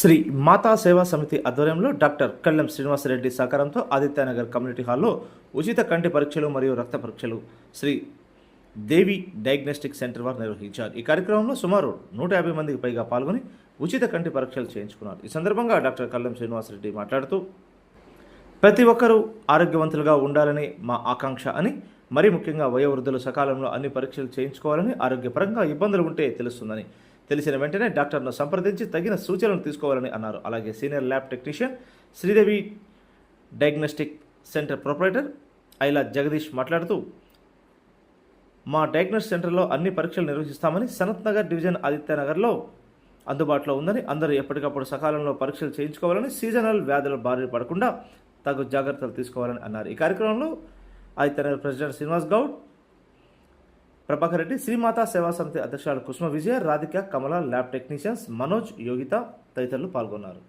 శ్రీ మాతా సేవా సమితి ఆధ్వర్యంలో డాక్టర్ కళ్ళెం శ్రీనివాసరెడ్డి సహకారంతో ఆదిత్యనగర్ కమ్యూనిటీ హాల్లో ఉచిత కంటి పరీక్షలు మరియు రక్త పరీక్షలు శ్రీ దేవి డయాగ్నోస్టిక్ సెంటర్ వారు నిర్వహించారు. ఈ కార్యక్రమంలో సుమారు నూట యాభై మందికి పైగా పాల్గొని ఉచిత కంటి పరీక్షలు చేయించుకున్నారు. ఈ సందర్భంగా డాక్టర్ కళ్ళెం శ్రీనివాసరెడ్డి మాట్లాడుతూ ప్రతి ఒక్కరూ ఆరోగ్యవంతులుగా ఉండాలని మా ఆకాంక్ష అని మరీ ముఖ్యంగా వయోవృద్ధులు సకాలంలో అన్ని పరీక్షలు చేయించుకోవాలని ఆరోగ్యపరంగా ఇబ్బందులు ఉంటే తెలుస్తుందని తెలిసిన వెంటనే డాక్టర్ను సంప్రదించి తగిన సూచనలు తీసుకోవాలని అన్నారు. అలాగే senior lab technician Sridevi diagnostic center proprietor Aila Jagadish మాట్లాడుతూ మా డయాగ్నోస్ సెంటర్లో అన్ని పరీక్షలు నిర్వహిస్తామని సనత్ నగర్ డివిజన్ ఆదిత్యనగర్లో అందుబాటులో ఉందని అందరూ ఎప్పటికప్పుడు సకాలంలో పరీక్షలు చేయించుకోవాలని సీజనల్ వ్యాధుల బారిన పడకుండా తగు జాగ్రత్తలు తీసుకోవాలని అన్నారు. ఈ కార్యక్రమంలో ఆదిత్యనగర్ ప్రెసిడెంట్ శ్రీనివాస్ గౌడ్ ప్రభాకర్ రెడ్డి శ్రీమాతా సేవా సమితి అధ్యక్షురాలు కుసుమ విజయ రాధిక కమల ల్యాబ్ టెక్నీషియన్స్ మనోజ్ యోగిత తదితరులు పాల్గొన్నారు.